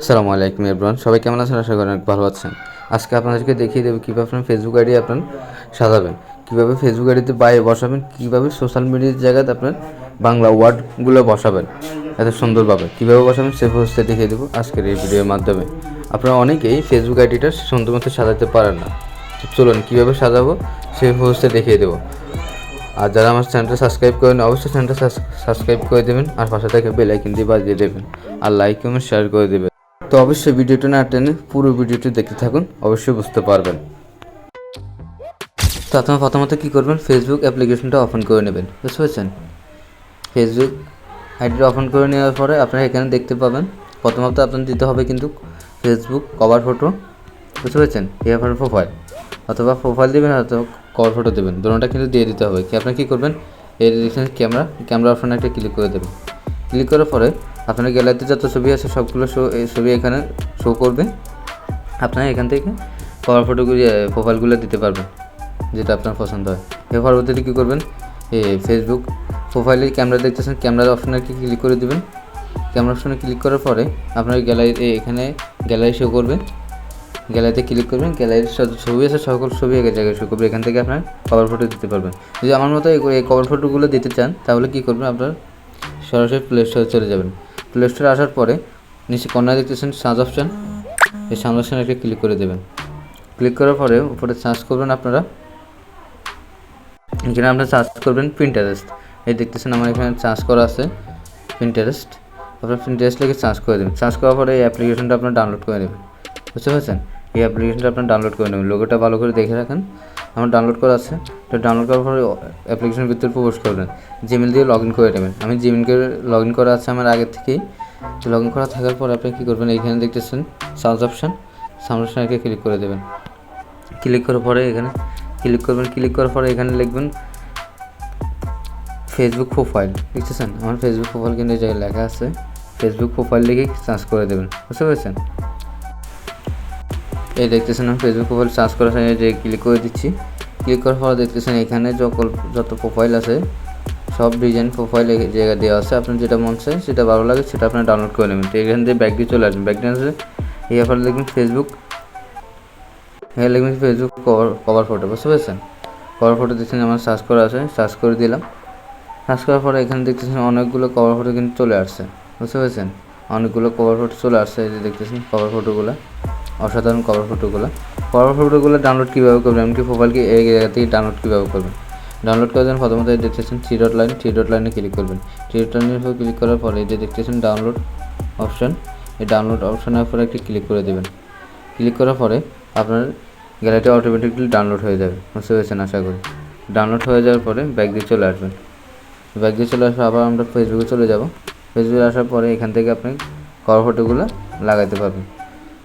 আসসালামু আলাইকুম এভরিওয়ান, সবাই কেমন আছেন? আশা করি অনেক ভালো আছেন। আজকে আপনাদেরকে দেখিয়ে দেবো কীভাবে আপনার ফেসবুক আইডি আপনার সাজাবেন, কীভাবে ফেসবুক আইডিতে বাইরে বসাবেন, কীভাবে সোশ্যাল মিডিয়ার জায়গাতে আপনার বাংলা ওয়ার্ডগুলো বসাবেন, এত সুন্দরভাবে। কীভাবে বসাবেন সে প্রসেসটা দেখিয়ে দেবো আজকের এই ভিডিওর মাধ্যমে। আপনারা অনেকেই ফেসবুক আইডিটা সুন্দর মতো সাজাতে পারেন না। চলুন, কীভাবে সাজাবো সেই প্রসেসটা দেখিয়ে দেবো। আর যারা আমার চ্যানেলটা সাবস্ক্রাইব করেন, অবশ্যই চ্যানেলটা সাবস্ক্রাইব করে দেবেন, আর পাশে থেকে বেল আইকন দিয়ে বাজিয়ে দেবেন। আর লাইক কমেন্ট শেয়ার করে দেবেন। তো অবশ্যই ভিডিওটা না টেনে পুরো ভিডিওটি দেখতে থাকুন, অবশ্যই বুঝতে পারবেন। তো আপনার প্রথমত কী করবেন? ফেসবুক অ্যাপ্লিকেশনটা ওপেন করে নেবেন, বুঝতে পারছেন? ফেসবুক আইডিটা ওপেন করে নেওয়ার পরে আপনারা এখানে দেখতে পাবেন, প্রথমত আপনার দিতে হবে কিন্তু ফেসবুক কভার ফটো বুঝতে পারছেন? এরপর প্রোফাইল অথবা প্রোফাইল দেবেন অথবা কভার ফটো দেবেন, দুটোটা কিন্তু দিয়ে দিতে হবে। কি, আপনার কী করবেন? দেখছেন ক্যামেরা ক্যামেরা অপশনে একটা ক্লিক করে দেবেন। ক্লিক করার পরে আপনার গ্যালারিতে যত ছবি আছে, সবগুলো শো এই ছবি এখানে শো করবে। আপনারা এখান থেকে কভার ফটোগুলি প্রোফাইলগুলো দিতে পারবেন, যেটা আপনার পছন্দ হয়। এর পরবর্তীতে কী করবেন? ফেসবুক প্রোফাইলে ক্যামেরা দেখতেছেন ক্যামেরার অপশনে ক্লিক করে দিবেন? ক্যামেরা অপশনে ক্লিক করার পরে আপনার গ্যালারি এখানে গ্যালারি শো করবে। গ্যালারিতে ক্লিক করবেন গ্যালারির ছবি আছে, সকল ছবি এক জায়গায় শো করবে। এখান থেকে আপনার কভার ফটো দিতে পারবেন। যদি আমার মতো এই কভার ফটোগুলো দিতে চান, তাহলে কী করবেন আপনার? সরাসরি প্লে স্টোরে চলে যাবেন। প্লে স্টোরে আসার পরে নিচে কর্নার দেখতেছেন সার্চ অপশান এই সার্চ অপশানে একটা ক্লিক করে দেবেন। ক্লিক করার পরে উপরে সার্চ করবেন আপনারা। এখানে আপনারা সার্চ করবেন প্রিন্টারেস্ট এই দেখতেছেন আমার এখানে চার্জ করা আছে প্রিন্টারেস্ট আপনার প্রিন্টারেস্ট লিখে চার্জ করে দেবেন। চার্জ করার পরে এই অ্যাপ্লিকেশনটা আপনার ডাউনলোড করে নেবেন। বুঝতে পারছেন? এই অ্যাপ্লিকেশনটা আপনার ডাউনলোড করে নেবেন। লোগোটা ভালো করে দেখে রাখেন। আমার ডাউনলোড করা আছে, তো ডাউনলোড করার পরে অ্যাপ্লিকেশনের ভিতরে প্রবেশ করবেন। জিমেল দিয়ে লগ ইন করে নেবেন। আমি জিমেল করে লগ ইন করা আছে আমার আগে থেকেই। তো লগ ইন করা থাকার পর আপনি কী করবেন, এইখানে দেখতেছেন সার্চ অপশান সাউন্ড অপশানকে ক্লিক করে দেবেন। ক্লিক করার পরে এখানে ক্লিক করবেন ক্লিক করার পরে এখানে লিখবেন ফেসবুক প্রোফাইল দেখতেছেন? আমার ফেসবুক প্রোফাইল কিন্তু এই জায়গায় লেখা আছে। ফেসবুক প্রোফাইল লিখে সার্চ করে দেবেন। বুঝতে পেরেছেন? এই দেখতেছেন আমি ফেসবুক প্রোফাইল সার্চ করার সময় যে ক্লিক করে দিচ্ছি। ক্লিক করার পর দেখতেছেন এখানে যত যত প্রোফাইল আছে, সব ডিজাইন প্রোফাইল জায়গা দেওয়া আছে। আপনার যেটা মন চায় সেটা ভালো লাগে, সেটা আপনি ডাউনলোড করে নেবেন। তো এখান থেকে ব্যাগ দিয়ে চলে আসবেন। ব্যাগ দিয়ে আসলে এই ব্যাপারে দেখবেন ফেসবুক এখানে লিখবেন ফেসবুক কভার কভার ফটো বুঝতে পেরেছেন? কভার ফটো দেখছেন, আমার সার্চ করা আছে সার্চ করে দিলাম। সার্চ করার পরে এখানে দেখতেছেন অনেকগুলো কভার ফটো কিন্তু চলে আসছে। বুঝতে পেরেছেন? অনেকগুলো কভার ফটো চলে আসছে, এই যে দেখতেছেন কভার ফটোগুলো অসাধারণ কভার ফটোগুলো কভার ফটোগুলো ডাউনলোড কীভাবে করবেন? এমনকি প্রোফাইলকে এই জায়গা থেকে ডাউনলোড কীভাবে করবেন? ডাউনলোড করার জন্য প্রথমত এই দেখতেছেন three dot line three dot লাইনে ক্লিক করবেন। থ্রি ডট লাইনের উপর ক্লিক করার পরে এই যে দেখতেছেন ডাউনলোড অপশন এই ডাউনলোড অপশনের উপরে একটি ক্লিক করে দেবেন। ক্লিক করার পরে আপনার গ্যালারিটা অটোমেটিকলি ডাউনলোড হয়ে যাবে। বুঝতে পেরেছেন আশা করি। ডাউনলোড হয়ে যাওয়ার পরে ব্যাগ দিয়ে চলে আসবেন। ব্যাগ দিয়ে চলে আসলে আবার আমরা ফেসবুকে চলে যাব। ফেসবুকে আসার পরে এখান থেকে আপনি কভার ফটোগুলো লাগাতে পারবেন।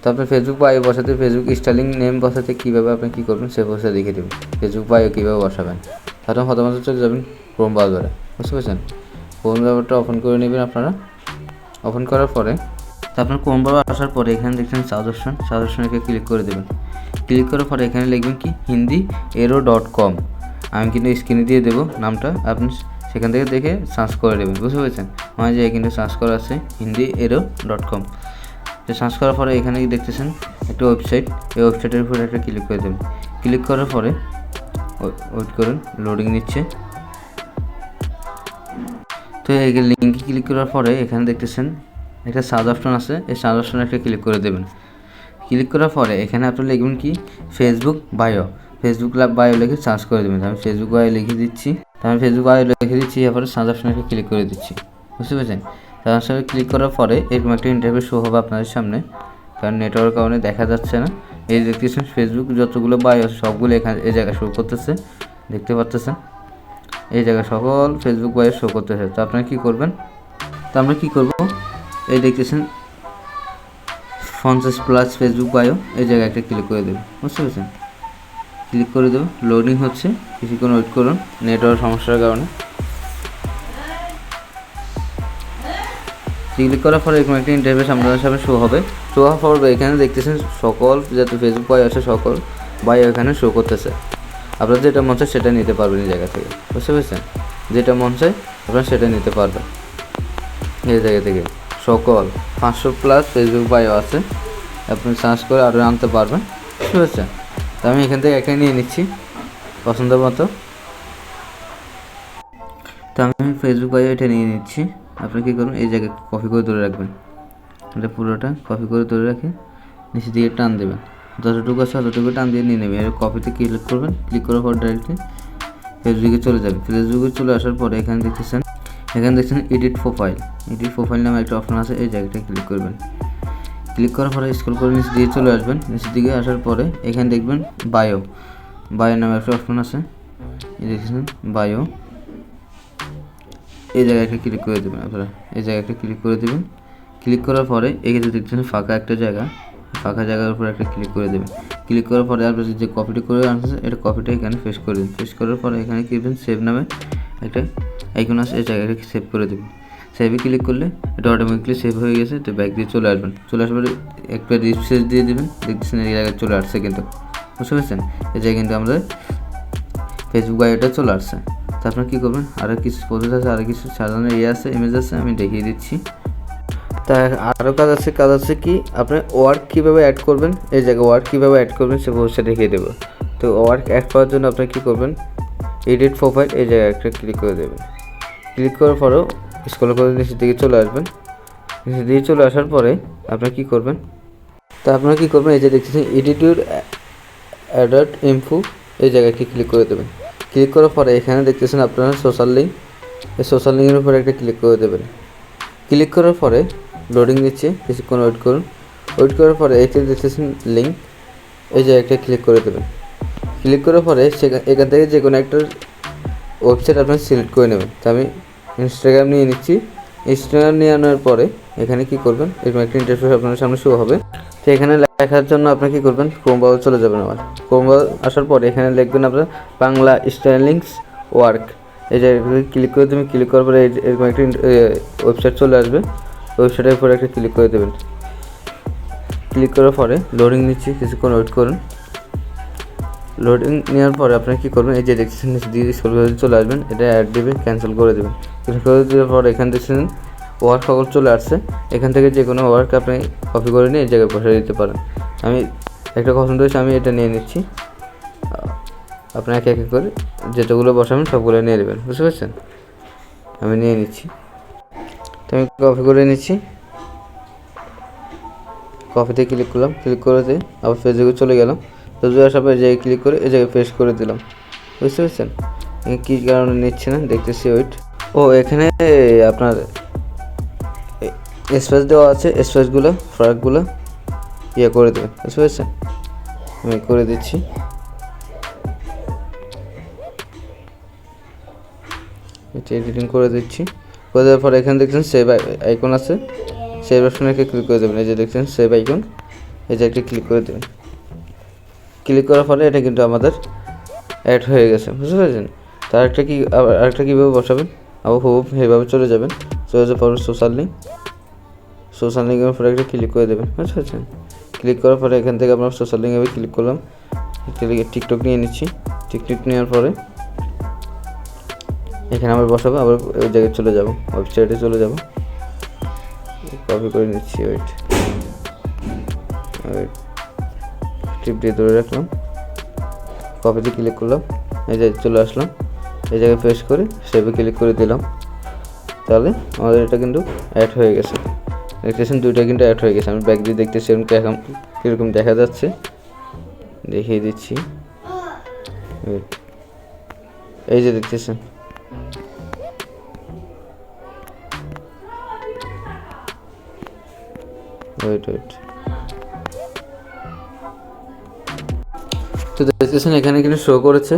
তো আপনি ফেসবুক বায়ো বসাতে ফেসবুক স্টাইলিং নেম বসাতে কীভাবে আপনি কী করবেন সে বসে দেখিয়ে দেবেন। ফেসবুক বায়ো কীভাবে বসাবেন? তারপর প্রথমত চলে যাবেন ক্রোম ব্রাউজারে বুঝতে পারছেন? ক্রোম ব্রাউজারটা ওপেন করে নেবেন আপনারা। ওপেন করার পরে তো আপনার ক্রোম ব্রাউজার আসার পরে এখানে দেখছেন সাউথ অপশনকে ক্লিক করে দেবেন। ক্লিক করার পরে এখানে লিখবেন কি? হিন্দি এরো ডট কম আমি কিন্তু স্ক্রিনে দিয়ে দেবো নামটা, আপনি সেখান থেকে দেখে সার্চ করে দেবেন বুঝতে পেরেছেন? আমার যে কিন্তু সার্চ করা আছে Hindi arrow dot com search করার পরে এখানে দেখতেছেন একটা ওয়েবসাইট এই ওয়েবসাইটের উপরে একটা ক্লিক করে দেবেন ক্লিক করার পরে ওয়েট করুন লোডিং নিচ্ছে। তো এই লিঙ্কে ক্লিক করার পরে এখানে দেখতেছেন একটা সার্চ অপশন আছে, এই সার্চ অপশনে একটা ক্লিক করে দেবেন। ক্লিক করার পরে এখানে আপনি লিখবেন কি? ফেসবুক বায়ো ফেসবুক বায়ো লিখে সার্চ করে দেবেন। আমি ফেসবুক বায়ো লিখে দিচ্ছি। আমি ফেসবুক বায়ো লিখে দিচ্ছি, এরপরে সার্চ অপশনে ক্লিক করে দিচ্ছি। বুঝতে পেরেছেন? তার ক্লিক করার পরে এরকম একটা ইন্টারভিউ শো হবে আপনাদের সামনে। কারণ নেটওয়ার্ক কারণে দেখা যাচ্ছে না। এই দেখতেছেন ফেসবুক যতগুলো আছে সবগুলো এখানে, এই জায়গায় শো করতেছে। দেখতে পাচ্ছেন এই জায়গায় সকল ফেসবুক বায়ো শো করতেছে। তো আপনারা কী করবেন? তো আমরা কী করব? এই দেখতেছেন, পঞ্চাশ প্লাস ফেসবুক বায়ো এই জায়গায় একটা ক্লিক করে দেবেন বুঝতে পেরেছেন? ক্লিক করে দেবো। লোডিং হচ্ছে। কিছুক্ষণ ওয়েট করুন। নেটওয়ার্ক সমস্যার কারণে। ক্লিক করার পরে এরকম একটা ইন্টারভিউ আপনাদের সামনে শো হবে। শো হওয়ার পর এখানে দেখতেছেন সকল যাতে ফেসবুক বাই আছে সকল বাই এখানে শো করতেছে। আপনার যেটা মন চায় সেটা নিতে পারবেন এই জায়গা থেকে। বুঝতে পেরেছেন? যেটা মন চায় আপনারা সেটা নিতে পারবেন। এই জায়গা থেকে। সকল, পাঁচশো প্লাস ফেসবুক বায়ো আছে। আপনি সার্চ করে আরও আনতে পারবেন। ঠিক আছে তো আমি এখান থেকে একটা নিয়ে নিচ্ছি, পছন্দ মতো। তো আমি ফেসবুক বায়ো এটা নিয়ে নিচ্ছি। আপনি কী করবেন এই জায়গায় কপি করে ধরে রাখবেন। এটা পুরোটা কপি করে ধরে রাখে নিচে দিয়ে টান দেবেন। যতটুকু আছে ততটুকু টান দিয়ে নিয়ে নেবেন। এর কপিতে ক্লিক করবেন? ক্লিক করার পর ডাইরেক্টলি ফেসবুকে চলে যাবে। ফেসবুকে চলে আসার পরে এখানে দেখতেছেন, এখানে দেখছেন এডিট প্রোফাইল এডিট প্রোফাইল নামে একটা অপশন আছে, এই জায়গাটায় ক্লিক করবেন। ক্লিক করার পরে স্ক্রল করে নিচে দিয়ে চলে আসবেন। নিচের দিকে আসার পরে এখানে দেখবেন বায়ো বায়ো নামে একটা অপশন আছে। দেখছেন বায়ো এই জায়গায় একটা ক্লিক করে দেবেন আপনারা। এই জায়গায় একটা ক্লিক করে দেবেন। ক্লিক করার পরে এখানে দেখছেন ফাঁকা একটা জায়গা। ফাঁকা জায়গার উপর একটা ক্লিক করে দেবেন। ক্লিক করার পরে আপনার যে কপিটি করে আনছেন, এটা কপিটা এখানে ফেস করে দিন। ফেস করার পরে এখানে কি দেবেন? সেভ নামে একটা আইকন আছে, এই জায়গাটাকে সেভ করে দেবেন। সেভে ক্লিক করলে এটা অটোমেটিকলি সেভ হয়ে গেছে তো ব্যাগ দিয়ে চলে আসবেন। চলে আসার পরে একটা রিফ্রেশ দিয়ে দেবেন। দেখতেছেন এই জায়গায় চলে আসছে কিন্তু। বুঝতে পারছেন? এই জায়গায় কিন্তু আমাদের ফেসবুক বায়োটা চলে আসছে। তো আপনার কী করবেন? আরও কিছু প্রসেস আছে আরও কিছু সাজানোর ইয়ে আছে ইমেজ আছে, আমি দেখিয়ে দিচ্ছি। তা আরও কাজ আছে কাজ আছে কি? আপনি ওয়ার্ক কীভাবে অ্যাড করবেন? এই জায়গায় ওয়ার্ক কীভাবে অ্যাড করবেন সে ভবিষ্যৎ দেখিয়ে দেবো। তো ওয়ার্ক অ্যাড করার জন্য আপনি কী করবেন? এডিট প্রোফাইল এই জায়গায় একটা ক্লিক করে দেবেন। ক্লিক করার পরেও স্ক্রল করে নিচের দিকে চলে আসবেন। নিচের দিকে চলে আসার পরে আপনি কী করবেন? তা আপনারা কী করবেন? এই যে দেখতেছেন এডিটিউড অ্যাডাল্ট ইনফো এই জায়গায় ক্লিক করে দেবেন। ক্লিক করার পরে এখানে দেখতেছেন আপনারা সোশ্যাল লিঙ্ক এই সোশ্যাল লিঙ্কের উপরে একটা ক্লিক করে দেবেন ক্লিক করার পরে লোডিং দিচ্ছে কিছুক্ষণ ওয়েট করুন। ওয়েট করার পরে এখানে দেখতেছেন লিঙ্ক এই যে একটা ক্লিক করে দেবেন। ক্লিক করার পরে সেখান এখান থেকে যে কোনো একটা ওয়েবসাইট আপনার সিলেক্ট করে নেবেন। তো আমি ইনস্টাগ্রাম নিয়ে নিচ্ছি। ইনস্টাগ্রাম নিয়ে আনার পরে এখানে কি করবেন? এরকম একটা ইন্টারফেস আপনার সামনে শো হবে। তো এখানে লেখার জন্য আপনি কি করবেন? ক্রোম ব্রাউজার চলে যাবেন আবার। ক্রোম ব্রাউজার আসার পরে এখানে লিখবেন আপনার বাংলা স্টাইলিংস ওয়ার্ক এই যে ক্লিক করে দেবেন ক্লিক করার পরে এরকম একটা ওয়েবসাইট চলে আসবে। ওয়েবসাইটের উপরে একটা ক্লিক করে দেবেন। ক্লিক করার পরে লোডিং নিচ্ছি, কিছুক্ষণ ওয়েট করুন। লোডিং নেওয়ার পরে আপনি কী করবেন? এই যে দেখছেন দিয়ে চলে আসবেন। এটা অ্যাড দেবেন ক্যান্সেল করে দেবেন। ক্যান্সেল করে দেওয়ার পর এখান দেখছেন ওয়ার্ক সকল চলে আসছে। এখান থেকে যে কোনো ওয়ার্ক আপনি কপি করে নিয়ে এই জায়গায় বসে দিতে পারেন। আমি একটা পছন্দ হয়েছে আমি এটা নিয়ে নিচ্ছি। আপনি একে একে করে যেটাগুলো বসাবেন সবগুলো নিয়ে নেবেন, বুঝতে পারছেন? আমি নিয়ে নিচ্ছি। তো আমি কপি করে নিচ্ছি। কপিতে ক্লিক করলাম ক্লিক করতে আবার ফেসবুকে চলে গেলাম। ফেসবুকে আসার পরে জায়গায় ক্লিক করে এই জায়গায় পেস্ট করে দিলাম, বুঝতে পারছেন? কী কারণে নিচ্ছে না, দেখতেছি ওয়েট ও, এখানে আপনার স্পেস দেওয়া আছে স্পেসগুলো ফ্রাকগুলো ইয়ে করে দেবেন বুঝতে পারছেন? আমি করে দিচ্ছি। এডিটিং করে দিচ্ছি। করে দেওয়ার পরে এখানে দেখছেন সেভ আইকন আছে। সেভ অপশনে ক্লিক করে দেবেন। এই যে দেখছেন সেভ আইকন এই যে একটা ক্লিক করে দেবেন। ক্লিক করার ফলে এটা কিন্তু আমাদের অ্যাড হয়ে গেছে, বুঝতে পেরেছেন? তার একটা কি আরেকটা কীভাবে বসাবেন? আবার হুব এইভাবে চলে যাবেন। চলে যাওয়ার পরে সোশ্যাল লিঙ্ক সোশ্যাল লিঙ্কের উপরে একটা ক্লিক করে দেবেন। বুঝতে পারছেন ক্লিক করার পরে এখান থেকে আমরা সোশ্যাল লিঙ্কে ক্লিক করলাম। টিকটক নিয়ে নিচ্ছি। টিকটক নেওয়ার পরে এখানে আবার বসাবো, আবার ওই জায়গায় চলে যাব। ওয়েবসাইটে চলে যাব। কপি করে নিচ্ছি ওয়েট ওয়েট টিপ দিয়ে ধরে রাখলাম। কপিতে ক্লিক করলাম। এই যে চলে আসলাম। এই জায়গায় পেস্ট করে সেভে ক্লিক করে দিলাম। তাহলে আমাদের এটা কিন্তু অ্যাড হয়ে গেছে। দেখতেছেন দুইটা কিন্তু অ্যাড হয়ে গেছে। আমি ব্যাগ দিয়ে দেখতেছি এরকম এখন কীরকম দেখা যাচ্ছে। দেখিয়ে দিচ্ছি. এই যে দেখতেছেন। ওয়েট ওয়েট তো দেখতেছেন এখানে কিন্তু শো করেছে।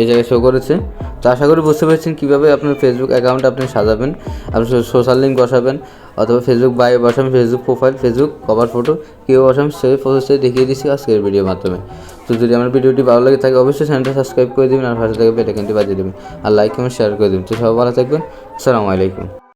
এই জায়গায় শো করেছে। তো আশা করি বুঝতে পেরেছেন কীভাবে আপনার ফেসবুক অ্যাকাউন্ট আপনি সাজাবেন। আপনি সোশ্যাল লিঙ্ক বসাবেন। অথবা Facebook bio বসাম Facebook profile Facebook cover photo কেউ বসাম সেই প্রসেসটাই দেখিয়ে দিচ্ছি আজকের ভিডিওর মাধ্যমে। তো যদি আমার ভিডিওটি ভালো লাগে থাকে, অবশ্যই চ্যানেলটা সাবস্ক্রাইব করে দেবেন আর ভাষা থেকে কিন্তু বাজিয়ে দেবেন। আর লাইক এবং শেয়ার করে দেবেন। তো সবাই ভালো থাকবেন। আসসালামু আলাইকুম।